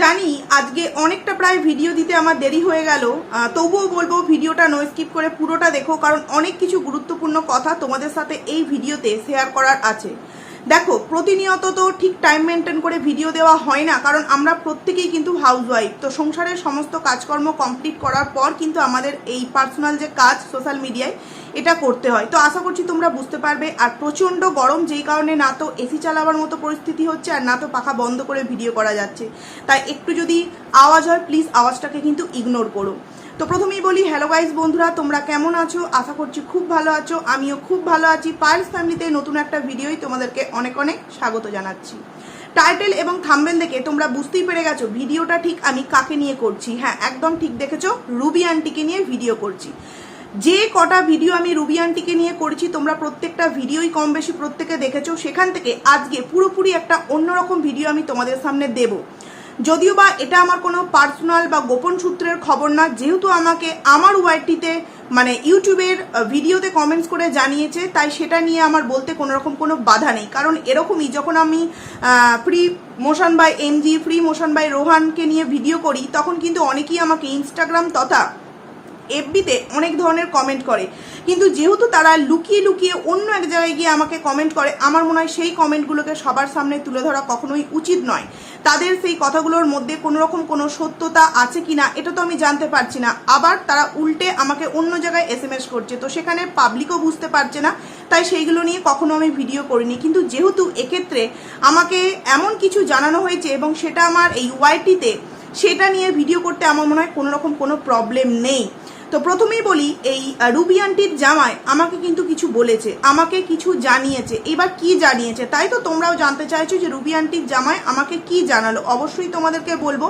জানি আজকে অনেকটা প্রায় ভিডিও দিতে আমার দেরি হয়ে গেল। তবুও বলব ভিডিওটা নো স্কিপ করে পুরোটা দেখো, কারণ অনেক কিছু গুরুত্বপূর্ণ কথা তোমাদের সাথে এই ভিডিওতে শেয়ার করার আছে। দেখো, প্রতিনিয়ত তো ঠিক টাইম মেনটেন করে ভিডিও দেওয়া হয় না, কারণ আমরা প্রত্যেকেই কিন্তু হাউসওয়াইফ তো সংসারের সমস্ত কাজকর্ম কমপ্লিট করার পর কিন্তু আমাদের এই পার্সোনাল যে কাজ সোশ্যাল মিডিয়ায় এটা করতে হয়। তো আশা করছি তোমরা বুঝতে পারবে, আর প্রচণ্ড গরম যেই কারণে না তো এসি চালাবার মতো পরিস্থিতি হচ্ছে, আর না তো পাখা বন্ধ করে ভিডিও করা যাচ্ছে। তাই একটু যদি আওয়াজ হয় প্লিজ আওয়াজটাকে কিন্তু ইগনোর করো। তো প্রথমেই বলি হ্যালো গাইজ বন্ধুরা, তোমরা কেমন আছো? আশা করছি খুব ভালো আছো। আমিও খুব ভালো আছি। পার্স ফ্যামিলিতে নতুন একটা ভিডিওই তোমাদেরকে অনেক অনেক স্বাগত জানাচ্ছি। টাইটেল এবং থাম্বেল দেখে তোমরা বুঝতেই পেরে গেছো, ভিডিওটা ঠিক আমি কাকে নিয়ে করছি। হ্যাঁ একদম ঠিক দেখেছ রুবি আন্টিকে নিয়ে ভিডিও করছি। যে কটা ভিডিও আমি রুবি আন্টিকে নিয়ে করেছি, তোমরা প্রত্যেকটা ভিডিওই কম বেশি প্রত্যেকে দেখেছ। সেখান থেকে আজকে পুরোপুরি একটা অন্যরকম ভিডিও আমি তোমাদের সামনে দেবো। যদিও বা এটা আমার কোনো পার্সোনাল বা গোপন সূত্রের খবর না, যেহেতু আমাকে আমার ওয়াইটিতে মানে ইউটিউবের ভিডিওতে কমেন্টস করে জানিয়েছে, তাই সেটা নিয়ে আমার বলতে কোনো রকম কোনো বাধা নেই। কারণ এরকমই যখন আমি free motion by MG free motion by রোহানকে নিয়ে ভিডিও করি, তখন কিন্তু অনেকেই আমাকে ইনস্টাগ্রাম তথা এফবিতে অনেক ধরনের কমেন্ট করে। কিন্তু যেহেতু তারা লুকিয়ে লুকিয়ে অন্য এক জায়গায় গিয়ে আমাকে কমেন্ট করে, আমার মনে হয় সেই কমেন্টগুলোকে সবার সামনে তুলে ধরা কখনোই উচিত নয়। তাদের সেই কথাগুলোর মধ্যে কোনো রকম কোনো সত্যতা আছে কি না এটা তো আমি জানতে পারছি না। আবার তারা উল্টে আমাকে অন্য জায়গায় এস এম এস করছে, তো সেখানে পাবলিকও বুঝতে পারছে না। তাই সেইগুলো নিয়ে কখনো আমি ভিডিও করিনি। কিন্তু যেহেতু এক্ষেত্রে আমাকে এমন কিছু জানানো হয়েছে এবং সেটা আমার এই ওয়াইটিতে সেটা নিয়ে ভিডিও করতে আমার মনে হয় কোনো রকম কোনো প্রবলেম নেই। তো প্রথমেই বলি, এই রুবি আন্টির জামাই আমাকে কিন্তু কিছু বলেছে, আমাকে কিছু জানিয়েছে। এবার কি জানিয়েছে? তাই তো তোমরাও জানতে চাইছো যে রুবি আন্টির জামাই আমাকে কি জানালো। অবশ্যই তোমাদেরকে বলব,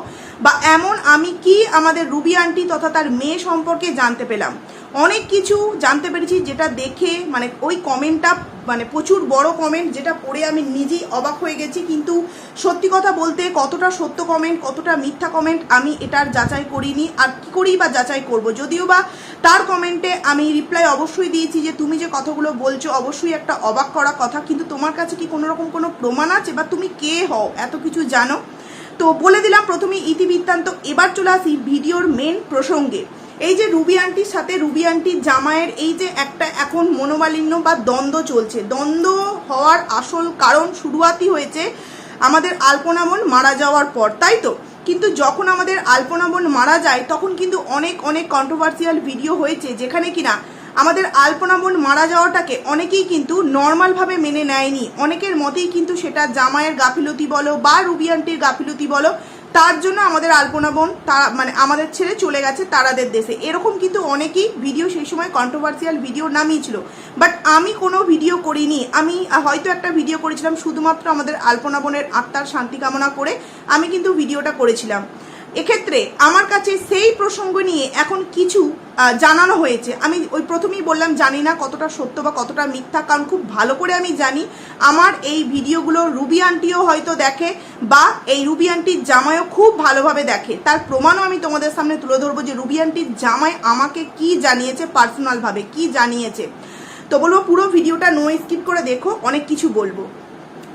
বা এমন আমি কি আমাদের রুবি আন্টি তথা তার মেয়ে সম্পর্কে জানতে পেলাম। অনেক কিছু জানতে পেরেছি যেটা দেখে মানে ওই কমেন্টটা মানে প্রচুর বড় কমেন্ট যেটা পড়ে আমি নিজেই অবাক হয়ে গেছি। কিন্তু সত্যি কথা বলতে কতটা সত্য কমেন্ট কতটা মিথ্যা কমেন্ট আমি এটার যাচাই করিনি। আর কী করেই বা যাচাই করব? যদিও বা তার কমেন্টে আমি রিপ্লাই অবশ্যই দিয়েছি যে তুমি যে কথাগুলো বলছো, অবশ্যই একটা অবাক করা কথা। কিন্তু তোমার কাছে কি কোনো রকম কোনো প্রমাণ আছে বা তুমি কে হও? এত কিছু জানো। তো বলে দিলাম প্রথমে ইতিবৃত্তান্ত। এবার চলে আসি ভিডিওর মেন প্রসঙ্গে। এই যে রুবি আন্টির সাথে, রুবি আন্টির জামাইয়ের এই যে একটা এখন মনোমালিন্য বা দ্বন্দ্ব চলছে, দ্বন্দ্ব হওয়ার আসল কারণ শুরুয়াতই হয়েছে আমাদের আলপনা বোন মারা যাওয়ার পর, তাই তো? কিন্তু যখন আমাদের আলপনা বোন মারা যায়, তখন কিন্তু অনেক অনেক কন্ট্রোভার্সিয়াল ভিডিও হয়েছে, যেখানে কিনা আমাদের আলপনা বোন মারা যাওয়াটাকে অনেকেই কিন্তু নর্মালভাবে মেনে নেয়নি। অনেকের মতেই কিন্তু সেটা জামাইয়ের গাফিলতি বলো বা রুবি আন্টির গাফিলতি বলো তার জন্য আমাদের আলপনা বোন তারা মানে আমাদের ছেড়ে চলে গেছে তারাদের দেশে। এরকম কিন্তু অনেকেই ভিডিও সেই সময় কন্ট্রোভার্সিয়াল ভিডিও নামিয়েছিল বাট আমি কোনো ভিডিও করিনি। আমি হয়তো একটা ভিডিও করেছিলাম শুধুমাত্র আমাদের আলপনা বোনের আত্মার শান্তি কামনা করে। আমি কিন্তু ভিডিওটা করেছিলাম। এক্ষেত্রে আমার কাছে সেই প্রসঙ্গ নিয়ে এখন কিছু জানানো হয়েছে। আমি ওই প্রথমেই বললাম, জানি না কতটা সত্য বা কতটা মিথ্যা, কারণ খুব ভালো করে আমি জানি। আমার এই ভিডিওগুলো রুবি আন্টিও হয়তো দেখে বা এই রুবি আন্টির জামাইও খুব ভালোভাবে দেখে। তার প্রমাণও আমি তোমাদের সামনে তুলে ধরবো যে রুবি আন্টির জামাই আমাকে কি জানিয়েছে, পার্সোনালভাবে কি জানিয়েছে। তো বলব পুরো ভিডিওটা নো স্কিপ করে দেখো, অনেক কিছু বলব।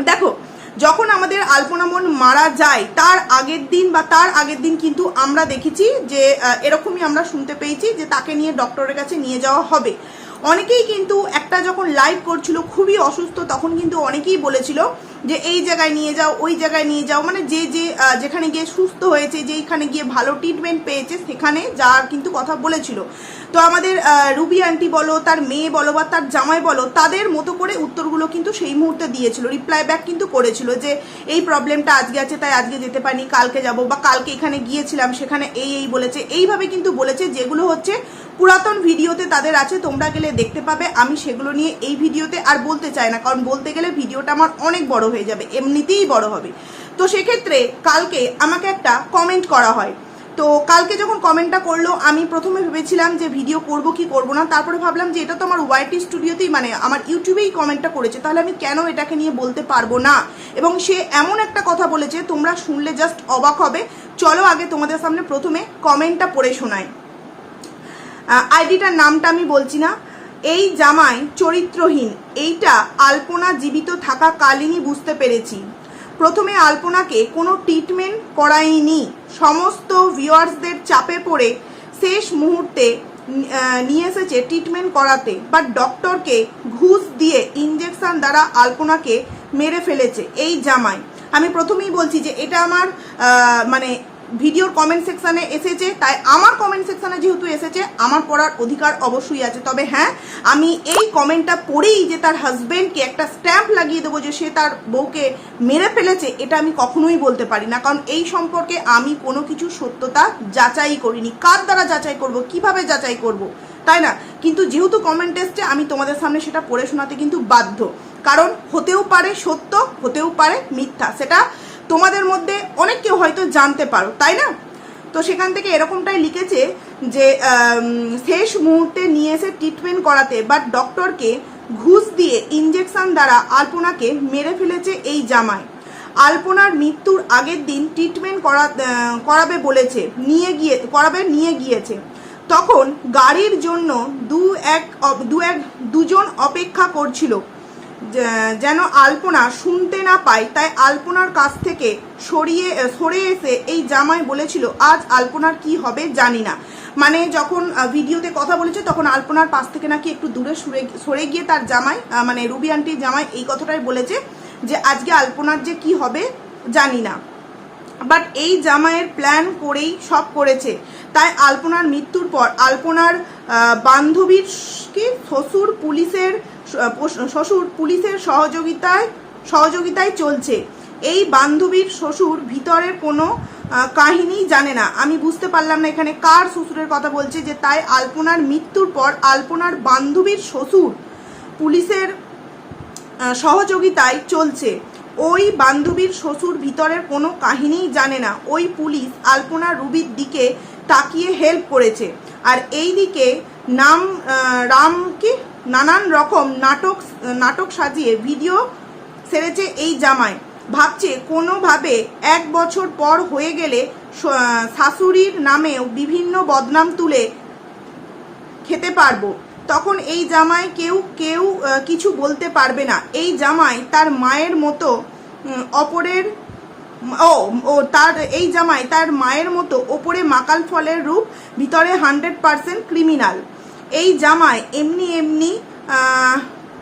দেখো যখন আমাদের আলপনা মন মারা যায়, তার আগের দিন বা তার আগের দিন কিন্তু আমরা দেখেছি যে এরকমই আমরা শুনতে পেয়েছি যে তাকে নিয়ে ডক্টরের কাছে নিয়ে যাওয়া হবে। অনেকেই কিন্তু একটা যখন লাইভ করছিল খুবই অসুস্থ, তখন কিন্তু অনেকেই বলেছিল যে এই জায়গায় নিয়ে যাও, ওই জায়গায় নিয়ে যাও। মানে যে যে যেখানে গিয়ে সুস্থ হয়েছে, যেইখানে গিয়ে ভালো ট্রিটমেন্ট পেয়েছে, সেখানে যাওয়ার কিন্তু কথা বলেছিল। তো আমাদের রুবি আন্টি বলো, তার মেয়ে বলো বা তার জামাই বলো, তাদের মতো করে উত্তরগুলো কিন্তু সেই মুহূর্তে দিয়েছিল। রিপ্লাই ব্যাক কিন্তু করেছিল যে, এই প্রবলেমটা আজকে আছে, তাই আজকে যেতে পারিনি, কালকে যাব বা কালকে এখানে গিয়েছিলাম, সেখানে এই এই বলেছে। এইভাবে কিন্তু বলেছে, যেগুলো হচ্ছে পুরাতন ভিডিওতে তাদের আছে, তোমরা গেলে দেখতে পাবে। আমি সেগুলো নিয়ে এই ভিডিওতে আর বলতে চাই না, কারণ বলতে গেলে ভিডিওটা আমার অনেক বড় হয়ে যাবে, এমনিতেই বড় হবে। তো সেক্ষেত্রে কালকে আমাকে একটা কমেন্ট করা হয়। তো কালকে যখন কমেন্টটা করল, আমি প্রথমে ভেবেছিলাম যে ভিডিও করব কি করব না, তারপরে ভাবলাম যে এটা তো আমার ওয়াইটি স্টুডিওতেই মানে আমার ইউটিউবেই কমেন্টটা করেছে, তাহলে আমি কেন এটাকে নিয়ে বলতে পারব না? এবং সে এমন একটা কথা বলেছে, তোমরা শুনলে জাস্ট অবাক হবে। চলো আগে তোমাদের সামনে প্রথমে কমেন্টটা পড়ে শোনাই। আইডিটার নামটা আমি বলছি না। এই জামাই চরিত্রহীন। এইটা আলপনা জীবিত থাকা কালীনই বুঝতে পেরেছি। প্রথমে আলপনাকে কোনো ট্রিটমেন্ট করায়নি। সমস্ত ভিউয়ার্সদের চাপে পড়ে শেষ মুহূর্তে নিয়ে এসেছে ট্রিটমেন্ট করাতে। বাট ডক্টরকে ঘুষ দিয়ে ইঞ্জেকশন দ্বারা আলপনাকে মেরে ফেলেছে এই জামাই। আমি প্রথমেই বলছি যে এটা আমার মানে ভিডিওর কমেন্ট সেকশানে এসেছে, তাই আমার কমেন্ট সেকশানে যেহেতু এসেছে, আমার পড়ার অধিকার অবশ্যই আছে। তবে হ্যাঁ আমি এই কমেন্টটা পড়েই যে তার হাজবেন্ডকে একটা স্ট্যাম্প লাগিয়ে দেবো যে সে তার বউকে মেরে ফেলেছে, এটা আমি কখনোই বলতে পারি না। কারণ এই সম্পর্কে আমি কোনো কিছু সত্যতা যাচাই করিনি। কার দ্বারা যাচাই করব? কীভাবে যাচাই করব? তাই না? কিন্তু যেহেতু কমেন্ট এসছে, আমি তোমাদের সামনে সেটা পড়ে শোনাতে কিন্তু বাধ্য। কারণ হতেও পারে সত্য, হতেও পারে মিথ্যা। সেটা তোমাদের মধ্যে অনেক কেউ হয়তো জানতে পারো, তাই না? তো সেখান থেকে এরকমটাই লিখেছে যে শেষ মুহূর্তে নিয়ে এসে ট্রিটমেন্ট করাতে বাট ডক্টরকে ঘুষ দিয়ে ইঞ্জেকশন দ্বারা আলপনাকে মেরে ফেলেছে এই জামায় আলপনার মৃত্যুর আগের দিন ট্রিটমেন্ট করা করাবে বলেছে, নিয়ে গিয়ে, করাবে, নিয়ে গিয়েছে। তখন গাড়ির জন্য দু এক দু এক, দুজন অপেক্ষা করছিল। যেন আলপনা শুনতে না পায়, তাই আলপনার কাছ থেকে সরিয়ে সরে এসে এই জামাই বলেছিল, আজ আলপনার কি হবে জানি না। মানে যখন ভিডিওতে কথা বলেছে, তখন আলপনার পাশ থেকে নাকি একটু দূরে সরে সরে গিয়ে তার জামাই মানে রুবি আন্টির জামাই এই কথাটাই বলেছে যে, আজকে আলপনার যে কি হবে জানি না। বাট এই জামাইয়ের প্ল্যান করেই সব করেছে। তাই আলপনার মৃত্যুর পর আলপনার বান্ধবীর কি, শ্বশুর, পুলিশের শ্বশুর পুলিশের সহযোগিতায় সহযোগিতায় চলছে। এই বান্ধবীর শ্বশুর ভিতরের কোনো কাহিনী জানে না। আমি বুঝতে পারলাম না এখানে কার শ্বশুরের কথা বলছে যে তাই আলপনার মৃত্যুর পর আলপনার বান্ধবীর শ্বশুর পুলিশের সহযোগিতায় চলছে। ওই বান্ধবীর শ্বশুর ভিতরের কোনো কাহিনীই জানে না। ওই পুলিশ আলপনা রুবির দিকে তাকিয়ে হেল্প করেছে। আর এই দিকে নাম রাম কি? নানান রকম নাটক নাটক সাজিয়ে ভিডিও সেরেছে এই জামাই। ভাবছে কোনোভাবে এক বছর পর হয়ে গেলে শাশুড়ির নামেও বিভিন্ন বদনাম তুলে খেতে পারব। তখন এই জামাই কেউ কেউ কিছু বলতে পারবে না। এই জামাই তার মায়ের মতো অপরের, ও ও, তার, এই জামাই তার মায়ের মতো ওপরে মাকাল ফলের রূপ, ভিতরে হান্ড্রেড পারসেন্ট ক্রিমিনাল এই জামাই এমনি এমনি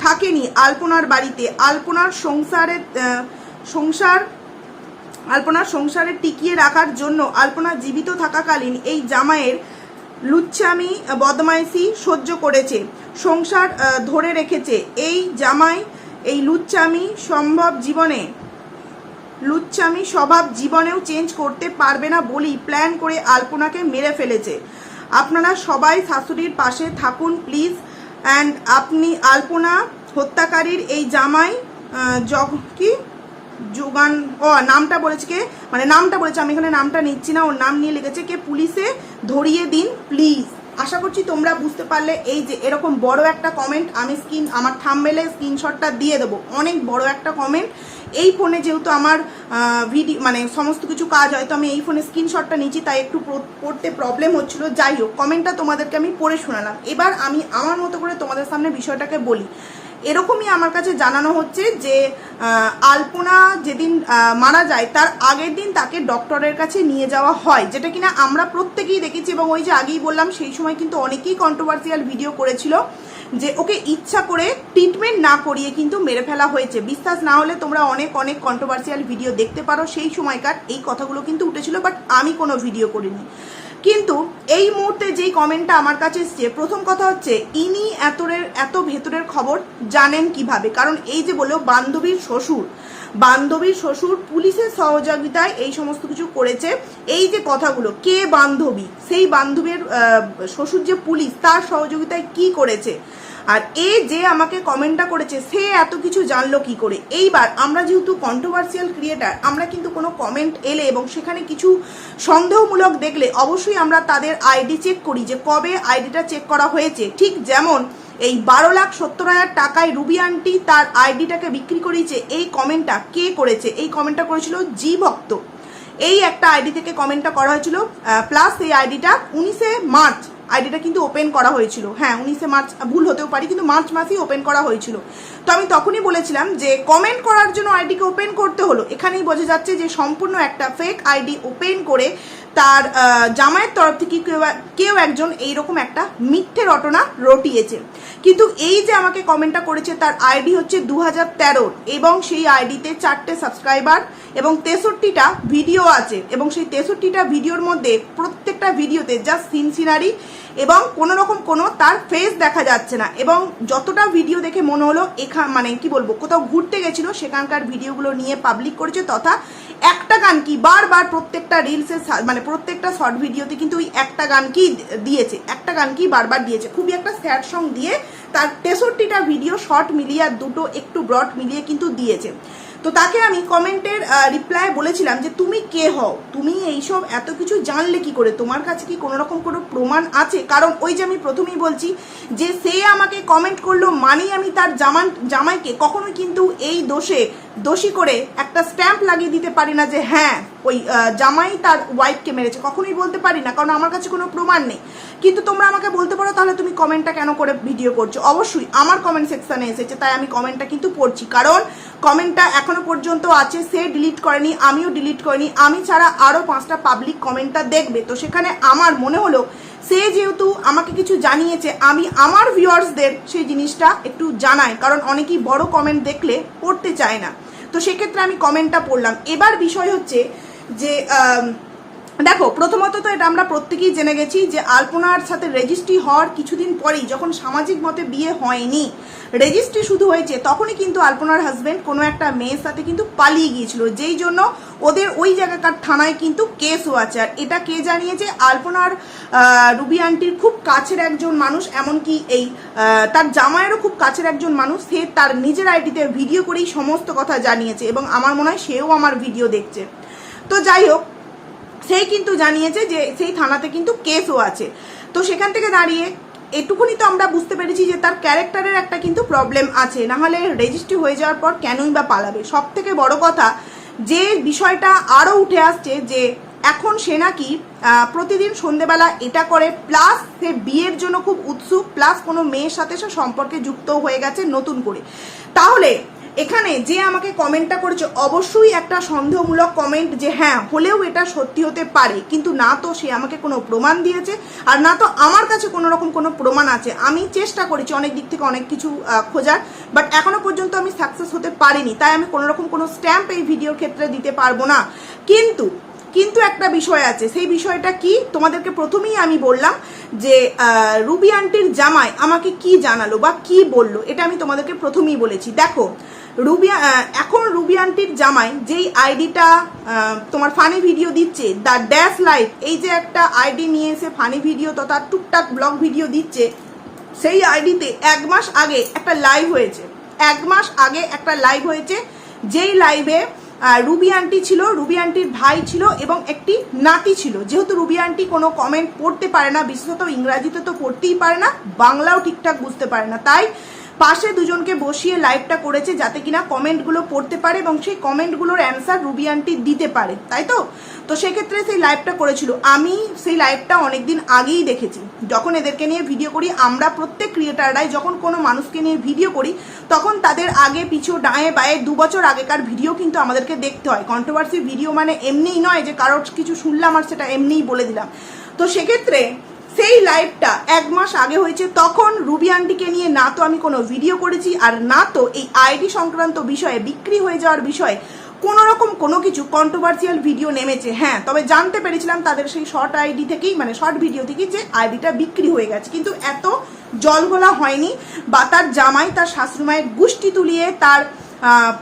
থাকেনি আলপনার বাড়িতে। আলপনার সংসারে সংসার, আলপনার সংসারে টিকিয়ে রাখার জন্য আলপনা জীবিত থাকাকালীন এই জামাইয়ের লুচ্ছামি, বদমাইশি সহ্য করেছে, সংসার ধরে রেখেছে। এই জামাই, এই লুচ্ছামি সম্ভব জীবনে, লুচ্ছামি স্বভাব জীবনেও চেঞ্জ করতে পারবে না বলেই প্ল্যান করে আলপনাকে মেরে ফেলেছে। আপনারা সবাই শাশুড়ির পাশে থাকুন প্লিজ অ্যান্ড আপনি আলপনা হত্যাকারীর এই জামাই জগ কি? যোগান, ও, নামটা বলেছে কে? মানে নামটা বলেছে, আমি এখানে নামটা নিচ্ছি না, ওর নাম নিয়ে লিখেছে কে? পুলিশে ধরিয়ে দিন প্লিজ আশা করছি তোমরা বুঝতে পারলে এই যে এরকম বড় একটা কমেন্ট আমি স্ক্রিন আমার থামবেলে স্ক্রিনশটটা দিয়ে দেবো। অনেক বড় একটা কমেন্ট এই ফোনে যেহেতু আমার ভিডিও মানে সমস্ত কিছু কাজ হয়, তো আমি এই ফোনে স্ক্রিনশটটা নিচ্ছি তাই একটু পড়তে প্রবলেম হচ্ছিল। যাই হোক কমেন্টটা তোমাদেরকে আমি পড়ে শোনালাম। এবার আমি আমার মতো করে তোমাদের সামনে বিষয়টাকে বলি। এরকমই আমার কাছে জানানো হচ্ছে যে আলপনা যেদিন মারা যায়, তার আগের দিন তাকে ডক্টরের কাছে নিয়ে যাওয়া হয়, যেটা কিনা আমরা প্রত্যেকেই দেখেছি এবং ওই যে আগেই বললাম, সেই সময় কিন্তু অনেকেই কন্ট্রোভার্সিয়াল ভিডিও করেছিল যে, ওকে ইচ্ছা করে ট্রিটমেন্ট না করিয়ে কিন্তু মেরে ফেলা হয়েছে। বিশ্বাস না হলে তোমরা অনেক অনেক কন্ট্রোভার্সিয়াল ভিডিও দেখতে পারো। সেই সময়কার এই কথাগুলো কিন্তু উঠেছিল বাট আমি কোনো ভিডিও করিনি। কিন্তু এই মুহূর্তে যেই কমেন্টটা আমার কাছে এসছে, প্রথম কথা হচ্ছে, ইনি এতরের, এত ভেতরের খবর জানেন কীভাবে? কারণ এই যে বলল বান্ধবীর শ্বশুর বান্ধবীর শ্বশুর পুলিশের সহযোগিতায় এই সমস্ত কিছু করেছে। এই যে কথাগুলো, কে বান্ধবী? সেই বান্ধবীর শ্বশুর যে পুলিশ, তার সহযোগিতায় কি করেছে? আর এ যে আমাকে কমেন্টটা করেছে, সে এত কিছু জানলো কি করে? এইবার আমরা যেহেতু কন্ট্রোভার্সিয়াল ক্রিয়েটার আমরা কিন্তু কোনো কমেন্ট এলে এবং সেখানে কিছু সন্দেহমূলক দেখলে অবশ্যই আমরা তাদের আইডি চেক করি যে কবে আইডিটা চেক করা হয়েছে। ঠিক যেমন এই বারো লাখ সত্তর হাজার টাকায় রুবি আন্টি তার আইডিটাকে বিক্রি করিয়েছে এই কমেন্টটা কে করেছে? এই কমেন্টটা করেছিল জি ভক্ত। এই একটা আইডি থেকে কমেন্টটা করা হয়েছিল প্লাস এই আইডিটা উনিশে মার্চ আইডিটা কিন্তু ওপেন করা হয়েছিল। হ্যাঁ উনিশে মার্চ, ভুল হতেও পারি, কিন্তু মার্চ মাসেই ওপেন করা হয়েছিল। তো আমি তখনই বলেছিলাম যে কমেন্ট করার জন্য আইডিকে ওপেন করতে হলো। এখানেই বোঝা যাচ্ছে যে সম্পূর্ণ একটা ফেক আইডি ওপেন করে তার জামাইয়ের তরফ থেকে কেউ কেউ একজন এইরকম একটা মিথ্যে রটনা রটিয়েছে। কিন্তু এই যে আমাকে কমেন্টটা করেছে, তার আইডি হচ্ছে দু হাজার তেরো এবং সেই আইডিতে চারটে সাবস্ক্রাইবার এবং তেষট্টিটা ভিডিও আছে এবং সেই তেষট্টিটা ভিডিওর মধ্যে প্রত্যেকটা ভিডিওতে জাস্ট সিন সিনারি এবং কোনো রকম কোনো তার ফেস দেখা যাচ্ছে না। এবং যতটা ভিডিও দেখে মনে হলো এখান মানে কি বলব, কোথাও ঘুরতে গেছিল, সেখানকার ভিডিওগুলো নিয়ে পাবলিক করেছে, তথা একটা গান কি বারবার প্রত্যেকটা রিলসে মানে প্রত্যেকটা শর্ট ভিডিওতে কিন্তু ওই একটা গান কি দিয়েছে, একটা গান কি বারবার দিয়েছে। খুবই একটা স্যাড সং দিয়ে তার তেষট্টিটা ভিডিও শর্ট মিলিয়ে আর দুটো একটু ব্রড মিলিয়ে কিন্তু দিয়েছে। তো তাকে আমি কমেন্টের রিপ্লাই বলেছিলাম যে, তুমি কে হও? তুমি এইসব এত কিছু জানলে কি করে? তোমার কাছে কি কোনো রকম কোনো প্রমাণ আছে? কারণ ওই যে আমি প্রথমেই বলছি যে, সে আমাকে কমেন্ট করল মানেই আমি তার জামান, জামাইকে। কখনোই কিন্তু এই দোষে দোষী করে একটা স্ট্যাম্প লাগিয়ে দিতে পারি না যে হ্যাঁ ওই জামাই তার ওয়াইফকে মেরেছে। কখনোই বলতে পারি না, কারণ আমার কাছে কোনো প্রমাণ নেই। কিন্তু তোমরা আমাকে বলতে পারো, তাহলে তুমি কমেন্টটা কেন করে ভিডিও করছ? অবশ্যই আমার কমেন্ট সেকশানে এসেছে, তাই আমি কমেন্টটা কিন্তু পড়ছি। কারণ কমেন্টটা এখনও পর্যন্ত আছে, সে ডিলিট করেনি, আমিও ডিলিট করিনি। আমি ছাড়া আরও পাঁচটা পাবলিক কমেন্টটা দেখবে। তো সেখানে আমার মনে হলো সে যেহেতু আমাকে কিছু জানিয়েছে, আমি আমার ভিউয়ার্সদের সেই জিনিসটা একটু জানাই, কারণ অনেকেই বড় কমেন্ট দেখলে পড়তে চায় না। তো সেক্ষেত্রে আমি কমেন্টটা পড়লাম। এবার বিষয় হচ্ছে যে দেখো, প্রথমত তো এটা আমরা প্রত্যেকেই জেনে গেছি যে আলপনার সাথে রেজিস্ট্রি হওয়ার কিছুদিন পরেই যখন সামাজিক মতে বিয়ে হয়নি রেজিস্ট্রি শুধু হয়েছে, তখনই কিন্তু আলপনার হাজব্যান্ড কোনো একটা মেয়ের সাথে কিন্তু পালিয়ে গিয়েছিল। যেই জন্য ওদের ওই জায়গাকার থানায় কিন্তু কেসও আছে আর এটা কে জানিয়েছে? আলপনার রুবি আন্টির খুব কাছের একজন মানুষ, এমনকি এই তার জামাইয়েরও খুব কাছের একজন মানুষ, সে তার নিজের আইডিতে ভিডিও করেই সমস্ত কথা জানিয়েছে এবং আমার মনে হয় সেও আমার ভিডিও দেখছে। তো যাই হোক সেই কিন্তু জানিয়েছে যে সেই থানাতে কিন্তু কেসও আছে। তো সেখান থেকে দাঁড়িয়ে এটুকুনি তো আমরা বুঝতে পেরেছি যে তার ক্যারেক্টারের একটা কিন্তু প্রবলেম আছে। না হলে রেজিস্ট্রি হয়ে যাওয়ার পর কেনই বা পালাবে? সব থেকে বড় কথা যে বিষয়টা আরও উঠে আসছে যে এখন সে নাকি প্রতিদিন সন্ধেবেলা এটা করে, প্লাস সে বিয়ের জন্য খুব উৎসুক, প্লাস কোনো মেয়ের সাথে সে সম্পর্কে যুক্ত হয়ে গেছে নতুন করে। তাহলে এখানে যে আমাকে কমেন্টটা করেছে, অবশ্যই একটা সন্দেহমূলক কমেন্ট যে হ্যাঁ হলেও এটা সত্যি হতে পারে। কিন্তু না তো সে আমাকে কোনো প্রমাণ দিয়েছে, আর না তো আমার কাছে কোনো রকম কোনো প্রমাণ আছে। আমি চেষ্টা করেছি অনেক দিক থেকে অনেক কিছু খোঁজার বাট এখনও পর্যন্ত আমি সাকসেস হতে পারিনি। তাই আমি কোনো রকম কোনো স্ট্যাম্প এই ভিডিওর ক্ষেত্রে দিতে পারব না। কিন্তু কিন্তু একটা বিষয় আছে। সেই বিষয়টা কি? তোমাদেরকে প্রথমেই আমি বললাম যে রুবি আন্টির জামাই আমাকে কি জানালো বা কি বলল, এটা আমি তোমাদেরকে প্রথমেই বলেছি। দেখো রুবি আহ, এখন রুবি আন্টির জামাই যেই আইডিটা তোমার ফানি ভিডিও দিচ্ছে দ্য ড্যাশ লাইফ এই যে একটা আইডি নিয়ে এসে ফানি ভিডিও তথা টুকটাক ব্লগ ভিডিও দিচ্ছে সেই আইডিতে এক মাস আগে একটা লাইভ হয়েছে। এক মাস আগে একটা লাইভ হয়েছে যেই লাইভে রুবি আন্টি ছিল রুবি আন্টির ভাই ছিল এবং একটি নাতি ছিল। যেহেতু রুবি আন্টি কোনো কমেন্ট পড়তে পারে না বিশেষত ইংরাজিতে তো পড়তেই পারে না বাংলাও ঠিকঠাক বুঝতে পারে না। তাই পাশে দুজনকে বসিয়ে লাইভটা করেছে যাতে কিনা কমেন্টগুলো পড়তে পারে এবং সেই কমেন্টগুলোর অ্যান্সার রুবি আন্টি দিতে পারে, তাই তো? তো সেক্ষেত্রে সেই লাইভটা করেছিল। আমি সেই লাইভটা অনেকদিন আগেই দেখেছি। যখন এদেরকে নিয়ে ভিডিও করি, আমরা প্রত্যেক ক্রিয়েটাররাই যখন কোনো মানুষকে নিয়ে ভিডিও করি, তখন তাদের আগে, পিছু ডায়ে বায়ে দু বছর আগেকার ভিডিও কিন্তু আমাদেরকে দেখতে হয়। কন্ট্রোভার্সি ভিডিও মানে এমনিই নয় যে কারোর কিছু শুনলাম আর সেটা এমনিই বলে দিলাম। তো সেক্ষেত্রে সেই লাইভটা এক মাস আগে হয়েছে, তখন রুবি আন্টিকে নিয়ে না তো আমি কোনো ভিডিও করেছি, আর না তো এই আইডি সংক্রান্ত বিষয়ে, বিক্রি হয়ে যাওয়ার বিষয়ে কোনো রকম কোনো কিছু কন্ট্রোভার্সিয়াল ভিডিও নেমেছে। হ্যাঁ তবে জানতে পেরেছিলাম তাদের সেই শর্ট আইডি থেকেই মানে শর্ট ভিডিও থেকেই যে আইডিটা বিক্রি হয়ে গেছে। কিন্তু এত জলগোলা হয়নি, বা তার জামাই, তার শাশুড়িমায়ের গুষ্টি তুলিয়ে তার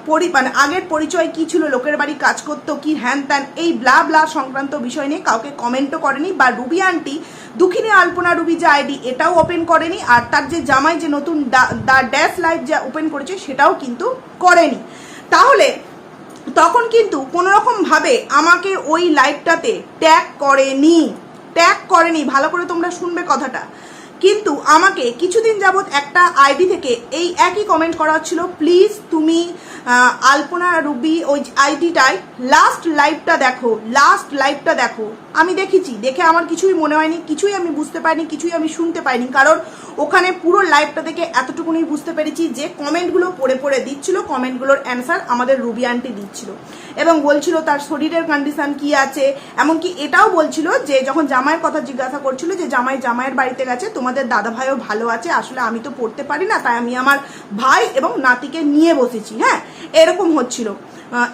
পরি মানে আগের পরিচয় কি ছিল, লোকের বাড়ি কাজ করতো, কি হ্যান ত্যান, এই ব্লা ব্লা সংক্রান্ত বিষয় নিয়ে কাউকে কমেন্টও করেনি। বা রুবি আন্টি, দুঃখিনী আলপনা রুবি যে আইডি এটাও ওপেন করেনি। আর তার যে জামাই যে নতুন দা ড্যাশ লাইভ যা ওপেন করেছে, সেটাও কিন্তু করেনি। তাহলে, তখন কিন্তু কোনোরকমভাবে আমাকে ওই লাইভটাতে ট্যাগ করেনি। ট্যাগ করেনি। ভালো করে তোমরা শুনবে কথাটা। কিন্তু আমাকে কিছুদিন যাবৎ একটা আইডি থেকে এই একই কমেন্ট করা হচ্ছিল, প্লিজ তুমি আলপনা রুবি ওই আইডিটায় লাস্ট লাইভটা দেখো লাস্ট লাইভটা দেখো। আমি দেখেছি, দেখে আমার কিছুই মনে হয়নি, কিছুই আমি বুঝতে পারিনি, কিছুই আমি শুনতে পাইনি, কারণ ওখানে পুরো লাইভটা দেখে এতটুকুনি বুঝতে পেরেছি যে কমেন্টগুলো পড়ে পড়ে দিচ্ছিল কমেন্টগুলোর অ্যান্সার আমাদের রুবি আন্টি দিচ্ছিল। এবং বলছিল তার শরীরের কন্ডিশন কি আছে, এমনকি এটাও বলছিল যে যখন জামাইয়ের কথা জিজ্ঞাসা করছিল যে জামাই জামাইয়ের বাড়িতে গেছে, তোমাদের দাদা ভাইও ভালো আছে, আসলে আমি তো পড়তে পারি না, তাই আমি আমার ভাই এবং নাতিকে নিয়ে বসেছি হ্যাঁ? এরকম হচ্ছিল।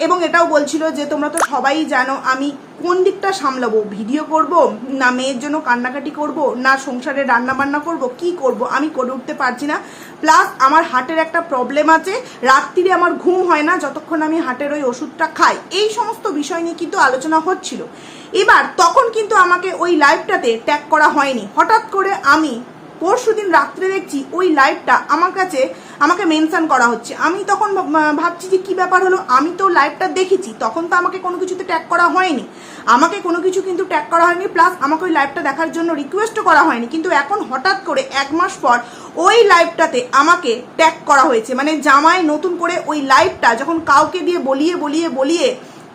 এবং এটাও বলছিল যে তোমরা তো সবাই জানো, আমি কোন দিকটা সামলাবো? ভিডিও করব? না মেয়ের জন্য কান্নাকাটি করব? না সংসারে রান্না বান্না করব? কি করব? আমি করে উঠতে পারছি না। প্লাস আমার হার্টের একটা প্রবলেম আছে। রাত্রিরে আমার ঘুম হয় না, যতক্ষণ আমি হার্টের ওই ওষুধটা খাই। এই সমস্ত বিষয় নিয়ে কিন্তু আলোচনা হচ্ছিল। এবার তখন কিন্তু আমাকে ওই লাইভটাতে ট্যাগ করা হয়নি। হঠাৎ করে আমি পরশু দিন রাত্রে দেখছি ওই লাইভটা আমার কাছে, আমাকে মেনশন করা হচ্ছে। আমি তখন ভাবছি যে কি ব্যাপার হলো? আমি তো লাইভটা দেখেছি, তখন তো আমাকে কোনো কিছুতে ট্যাগ করা হয়নি। আমাকে কোনো কিছু কিন্তু ট্যাগ করা হয়নি প্লাস আমাকে ওই লাইভটা দেখার জন্য রিকোয়েস্টও করা হয়নি। কিন্তু এখন হঠাৎ করে এক মাস পর ওই লাইভটাতে আমাকে ট্যাগ করা হয়েছে। মানে জামাই নতুন করে ওই লাইভটা যখন কাউকে দিয়ে বলিয়ে বলিয়ে বলিয়ে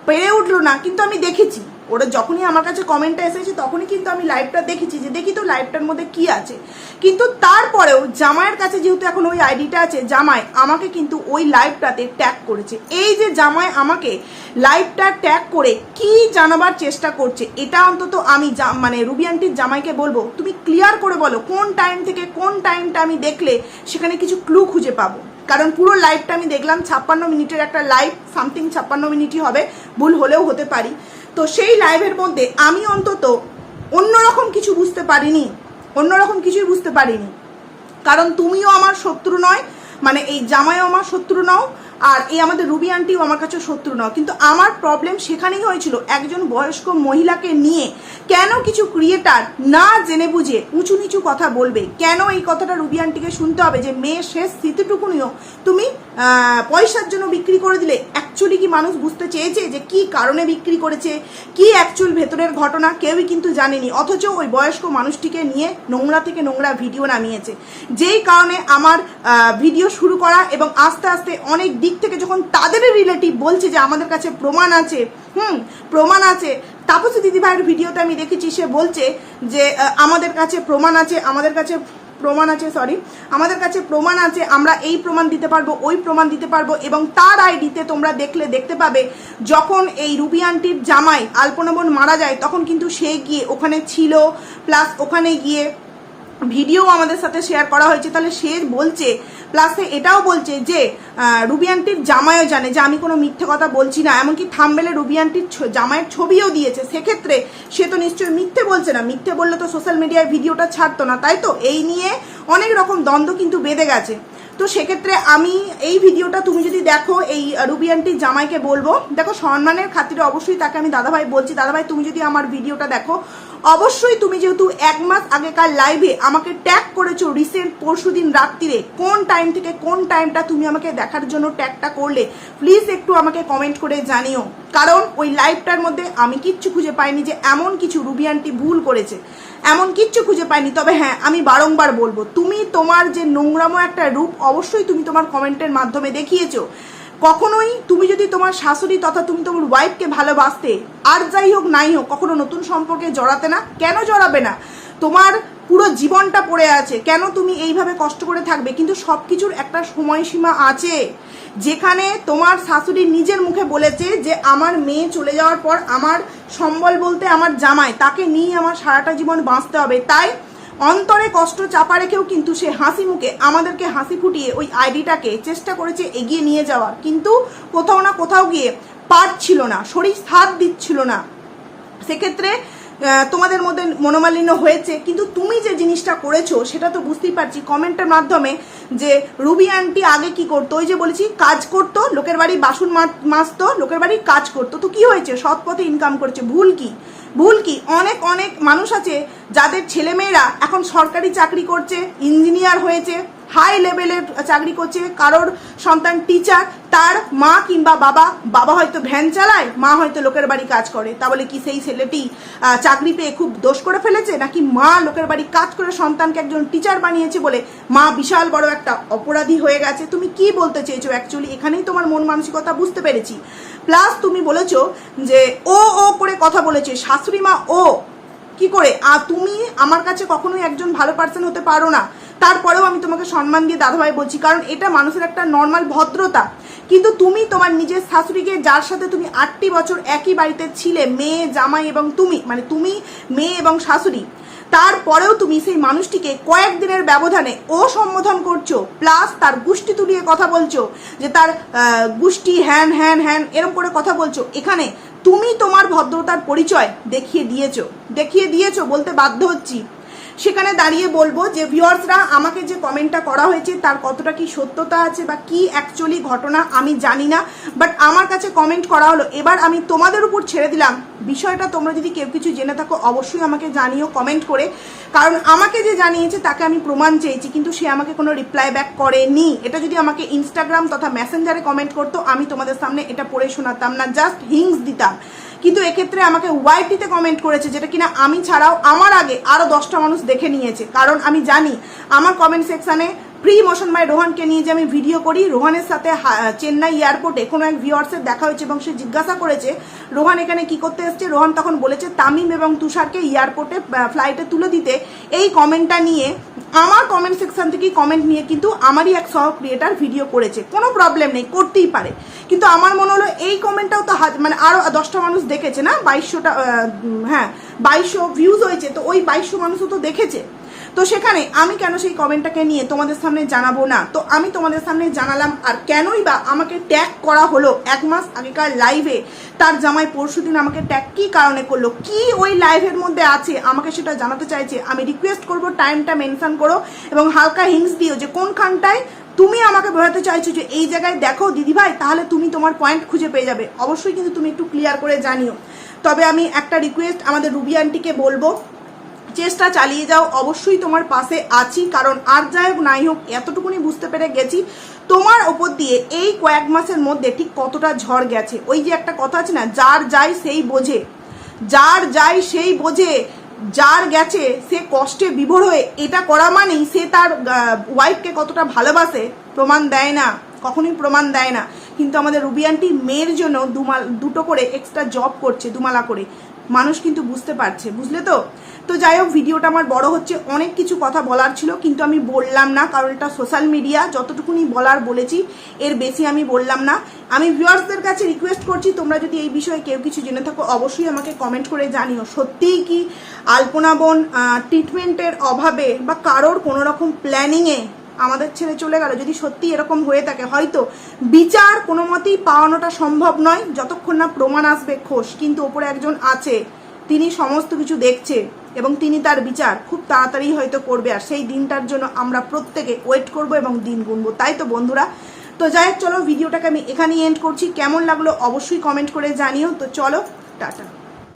পেরে উঠল না, কিন্তু আমি দেখেছি। ওরা যখনই আমার কাছে কমেন্টটা এসেছে, তখনই কিন্তু আমি লাইভটা দেখেছি যে, দেখি তো লাইভটার মধ্যে কি আছে? কিন্তু তারপরেও জামাইয়ের কাছে যেহেতু এখন ওই আইডিটা আছে, জামাই আমাকে কিন্তু ওই লাইভটাতে ট্যাগ করেছে। এই যে জামাই আমাকে লাইভটা ট্যাগ করে কি জানাবার চেষ্টা করছে, এটা অন্তত আমি মানে রুবি আন্টির জামাইকে বলব, তুমি ক্লিয়ার করে বলো, কোন টাইম থেকে কোন টাইমটা আমি দেখলে সেখানে কিছু ক্লু খুঁজে পাবো? কারণ পুরো লাইভটা আমি দেখলাম, ছাপ্পান্ন মিনিটের একটা লাইভ সামথিং ছাপ্পান্ন মিনিটই হবে, ভুল হলেও হতে পারি। তো সেই লাইভের মধ্যে আমি অন্তত অন্যরকম কিছু বুঝতে পারিনি, অন্যরকম কিছুই বুঝতে পারিনি। কারণ তুমিও আমার শত্রু নয় মানে এই জামাইও আমার শত্রু নও আর এই আমাদের রুবি আন্টিও আমার কাছে শত্রু নয়। কিন্তু আমার প্রবলেম সেখানেই হয়েছিল, একজন বয়স্ক মহিলাকে নিয়ে কেন কিছু ক্রিয়েটার না জেনে বুঝে উঁচু নিচু কথা বলবে? কেন এই কথাটা রুবি আন্টিকে শুনতে হবে যে মেয়ের শেষ স্মৃতিটুকুনিও তুমি পয়সার জন্য বিক্রি করে দিলে? অ্যাকচুয়ালি কি মানুষ বুঝতে চেয়েছে যে কি কারণে বিক্রি করেছে? কি অ্যাকচুয়াল ভেতরের ঘটনা? কেউই কিন্তু জানেনি। অথচ ওই বয়স্ক মানুষটিকে নিয়ে নোংরা থেকে নোংরা ভিডিও নামিয়েছে। যেই কারণে আমার ভিডিও শুরু করা এবং আস্তে আস্তে অনেক দিক থেকে যখন তাদের রিলেটিভ বলছে যে আমাদের কাছে প্রমাণ আছে, হুম, প্রমাণ আছে, তাপসী দিদিভাইয়ের ভিডিওতে আমি দেখেছি, সে বলছে যে আমাদের কাছে প্রমাণ আছে, আমাদের কাছে প্রমাণ আছে সরি আমাদের কাছে প্রমাণ আছে, আমরা এই প্রমাণ দিতে পারব, ওই প্রমাণ দিতে পারব এবং তার আইডিতে তোমরা দেখলে, দেখতে পাবে, যখন এই রুবি আন্টির জামাই আলপনা বোন মারা যায়, তখন কিন্তু সে গিয়ে ওখানে ছিল প্লাস ওখানে গিয়ে ভিডিও আমাদের সাথে শেয়ার করা হয়েছে তাহলে সে বলছে প্লাস এটাও বলছে যে আহ, রুবি আন্টির জামাইও জানে যে আমি কোনো মিথ্যে কথা বলছি না এমনকি থামবেলে রুবি আন্টির ছ- জামাইয়ের ছবিও দিয়েছে। সেক্ষেত্রে সে তো নিশ্চয়ই মিথ্যে বলছে না মিথ্যে বললে তো সোশ্যাল মিডিয়ায় ভিডিওটা ছাড়তো না তাই তো? এই নিয়ে অনেক রকম দ্বন্দ্ব কিন্তু বেঁধে গেছে। তো সেক্ষেত্রে আমি এই ভিডিওটা তুমি যদি দেখো এই রুবি আন্টির জামাইকে বলব দেখো সম্মানের খাতিরে অবশ্যই তাকে আমি দাদাভাই বলছি দাদাভাই তুমি যদি আমার ভিডিওটা দেখো অবশ্যই তুমি যেহেতু এক মাস আগেকার লাইভে আমাকে ট্যাগ করেছ রিসেন্ট পরশু দিন রাত্রিরে, কোন টাইম থেকে কোন টাইমটা তুমি আমাকে দেখার জন্য ট্যাগটা করলে প্লিজ একটু আমাকে কমেন্ট করে জানিও। কারণ ওই লাইভটার মধ্যে আমি কিচ্ছু খুঁজে পাইনি যে এমন কিছু রুবি আন্টি ভুল করেছে। এমন কিচ্ছু খুঁজে পাইনি, তবে হ্যাঁ আমি বারংবার বলব, তুমি তোমার যে নোংরামো একটা রূপ অবশ্যই তুমি তোমার কমেন্টের মাধ্যমে দেখিয়েছো। কখনোই তুমি যদি তোমার শাশুড়ি তথা তুমি তোমার ওয়াইফকে ভালোবাসতে, আর যাই হোক নাই হোক, কখনো নতুন সম্পর্কে জড়াতে না, কেন জড়াবে না? তোমার পুরো জীবনটা পড়ে আছে, কেন তুমি এইভাবে কষ্ট করে থাকবে? কিন্তু সব কিছুর একটা সময়সীমা আছে, যেখানে তোমার শাশুড়ি নিজের মুখে বলেছে যে, আমার মেয়ে চলে যাওয়ার পর আমার সম্বল বলতে আমার জামাই, তাকে নিয়ে আমার সারাটা জীবন বাঁচতে হবে। তাই অন্তরে কষ্ট চাপা রেখেও কিন্তু সে হাসি মুখে আমাদেরকে হাসি ফুটিয়ে ওই আইডিটাকে চেষ্টা করেছে এগিয়ে নিয়ে যাওয়ার। কিন্তু কোথাও না কোথাও গিয়ে পারছিল না, শরীর সাথ দিচ্ছিল না। সেক্ষেত্রে তোমাদের মধ্যে মনোমালিন্য হয়েছে, কিন্তু তুমি যে জিনিসটা করেছ, সেটা তো বুঝতেই পারছি। কমেন্টের মাধ্যমে যে রুবি আন্টি আগে কি করতো, ওই যে বলেছি, কাজ করতো, লোকের বাড়ি বাসন মাজতো, লোকের বাড়ি কাজ করতো। তো কি হয়েছে? সৎ পথে ইনকাম করেছে। ভুল কি? ভুল কি? অনেক অনেক মানুষ আছে যাদের ছেলেমেয়েরা এখন সরকারি চাকরি করছে ইঞ্জিনিয়ার হয়েছে হাই লেভেলের চাকরি করছে, কারোর সন্তান টিচার তার মা কিংবা বাবা বাবা হয়তো ভ্যান চালায়, মা হয়তো লোকের বাড়ি কাজ করে। তাহলে কি সেই ছেলেটি চাকরি পেয়ে খুব দোষ করে ফেলেছে? নাকি মা লোকের বাড়ি কাজ করে সন্তানকে একজন টিচার বানিয়েছে বলে মা বিশাল বড় একটা অপরাধী হয়ে গেছে? তুমি কি বলতে চেয়েছো? অ্যাকচুয়ালি এখানেই তোমার মন মানসিকতা বুঝতে পেরেছি। প্লাস তুমি বলেছ যে, ও ও করে কথা বলেছে। শাশুড়ি মা, ও, কি করে? আর তুমি আমার কাছে কখনোই একজন ভালো পার্সন হতে পারো না। তারপরেও আমি তোমাকে সম্মান দিয়ে দাদাভাই বলছি, কারণ এটা মানুষের একটা নর্মাল ভদ্রতা। কিন্তু তুমি তোমার নিজের শাশুড়িকে, যার সাথে তুমি আটটি বছর একই বাড়িতে ছিলে, মেয়ে, জামাই এবং তুমি মানে তুমি, মেয়ে এবং শাশুড়ি, তারপরেও তুমি সেই মানুষটিকে কয়েকদিনের ব্যবধানে ও সম্বোধন করছ প্লাস তার গুষ্টি তুলিয়ে কথা বলছো, যে তার গুষ্টি হ্যান হ্যান হ্যান এরকম করে কথা বলছো। এখানে তুমি তোমার ভদ্রতার পরিচয় দেখিয়ে দিয়েছ দেখিয়ে দিয়েছ বলতে বাধ্য হচ্ছি। সেখানে দাঁড়িয়ে বলব যে ভিউয়ার্সরা আমাকে যে কমেন্টটা করা হয়েছে, তার কতটা কি সত্যতা আছে বা কি অ্যাকচুয়ালি ঘটনা আমি জানি না। বাট আমার কাছে কমেন্ট করা হলো। এবার আমি তোমাদের উপর ছেড়ে দিলাম। বিষয়টা তোমরা যদি কেউ কিছু জেনে থাকো, অবশ্যই আমাকে জানিও কমেন্ট করে। কারণ আমাকে যে জানিয়েছে, তাকে আমি প্রমাণ চেয়েছি, কিন্তু সে আমাকে কোনো রিপ্লাই ব্যাক করেনি। এটা যদি আমাকে ইনস্টাগ্রাম তথা মেসেঞ্জারে কমেন্ট করতো, আমি তোমাদের সামনে এটা পড়ে শোনাতাম না জাস্ট হিংস দিতাম। কিন্তু এক্ষেত্রে আমাকে ওয়াইটিতে কমেন্ট করেছে, যেটা কিনা আমি ছাড়াও আমার আগে আরও দশটা মানুষ দেখে নিয়েছে। কারণ আমি জানি, আমার কমেন্ট সেকশানে প্রি মোশন বাই রোহানকে নিয়ে যে আমি ভিডিও করি, রোহানের সাথে চেন্নাই এয়ারপোর্টে কোনো এক ভিউয়ার্সের দেখা হয়েছে এবং সে জিজ্ঞাসা করেছে, রোহান এখানে কি করতে এসছে? রোহান তখন বলেছে, তামিম এবং তুষারকে এয়ারপোর্টে ফ্লাইটে তুলে দিতে। এই কমেন্টটা নিয়ে, আমার কমেন্ট সেকশন থেকে কমেন্ট নিয়ে কিন্তু আমারই এক সহ ক্রিয়েটার ভিডিও করেছে। কোনো প্রবলেম নেই, করতেই পারে। কিন্তু আমার মনে হলো এই কমেন্টটাও তো মানে আরও দশটা মানুষ দেখেছে না? বাইশশোটা হ্যাঁ বাইশশো ভিউজ হয়েছে, তো ওই বাইশশো মানুষও তো দেখেছে। তো সেখানে আমি কেন সেই কমেন্টটাকে নিয়ে তোমাদের সামনে জানাব না? তো আমি তোমাদের সামনে জানালাম, আর কেনই বা আমাকে ট্যাগ করা হলো এক মাস আগেকার লাইভে তার জামাই পরশুদিন আমাকে ট্যাগ কি কারণে করল? কি ওই লাইভের মধ্যে আছে? আমাকে সেটা জানাতে চাইছে। আমি রিকোয়েস্ট করব টাইমটা মেনশন করো এবং হালকা হিংস দিও যে কোনখানটায় তুমি আমাকে বোঝাতে চাইছো যে এই জায়গায় দেখো দিদিভাই, তাহলে তুমি তোমার পয়েন্ট খুঁজে পেয়ে যাবে। অবশ্যই কিন্তু তুমি একটু ক্লিয়ার করে জানিও। তবে আমি একটা রিকোয়েস্ট আমাদের রুবি আন্টিকে বলব চেষ্টা চালিয়ে যাও, অবশ্যই তোমার পাশে আছি, কারণ আর যাই হোক, নাই হোক, এতটুকুনি বুঝতে পেরে গেছি। তোমার ওপর দিয়ে এই কয়েক মাসের মধ্যে ঠিক কতটা ঝড় গেছে? ওই যে একটা কথা আছে না, যার যাই সেই বোঝে। যার যাই সেই বোঝে, যার গেছে সে কষ্টে বিভোর হয়ে, এটা করা মানেই সে তার ওয়াইফকে কতটা ভালোবাসে, প্রমাণ দেয় না, কখনোই প্রমাণ দেয় না। কিন্তু আমাদের রুবিয়ানটি মেয়ের জন্য দুমাল, দুটো করে এক্সট্রা জব করছে, দুমালা করে। মানুষ কিন্তু বুঝতে পারছে, বুঝলে তো? তো যাই হোক, ভিডিওটা আমার বড় হচ্ছে, অনেক কিছু কথা বলার ছিল, কিন্তু আমি বললাম না, কারণ এটা সোশ্যাল মিডিয়া যতটুকুনি বলার বলেছি, এর বেশি আমি বললাম না। আমি ভিউয়ার্সদের কাছে রিকোয়েস্ট করছি, তোমরা যদি এই বিষয়ে কেউ কিছু জেনে থাকো, অবশ্যই আমাকে কমেন্ট করে জানিও। সত্যিই কি আলপনা বোন ট্রিটমেন্টের অভাবে বা কারোর কোনো রকম প্ল্যানিংয়ে আমাদের ছেড়ে চলে গেল। যদি সত্যি এরকম হয়ে থাকে, হয়তো বিচার কোনো মতেই পাওয়ানোটা সম্ভব নয়, যতক্ষণ না প্রমাণ আসবে খোশ। কিন্তু ওপরে একজন আছে, তিনি সমস্ত কিছু দেখছে এবং তিনি তার বিচার খুব তাড়াতাড়ি হয়তো করবে, আর সেই দিনটার জন্য আমরা প্রত্যেকে ওয়েট করব এবং দিন গুনবো। তাই তো বন্ধুরা? তো যাই হোক, চলো ভিডিওটাকে আমি এখানেই এন্ড করছি। কেমন লাগল অবশ্যই কমেন্ট করে জানিও। তো চলো, টাটা।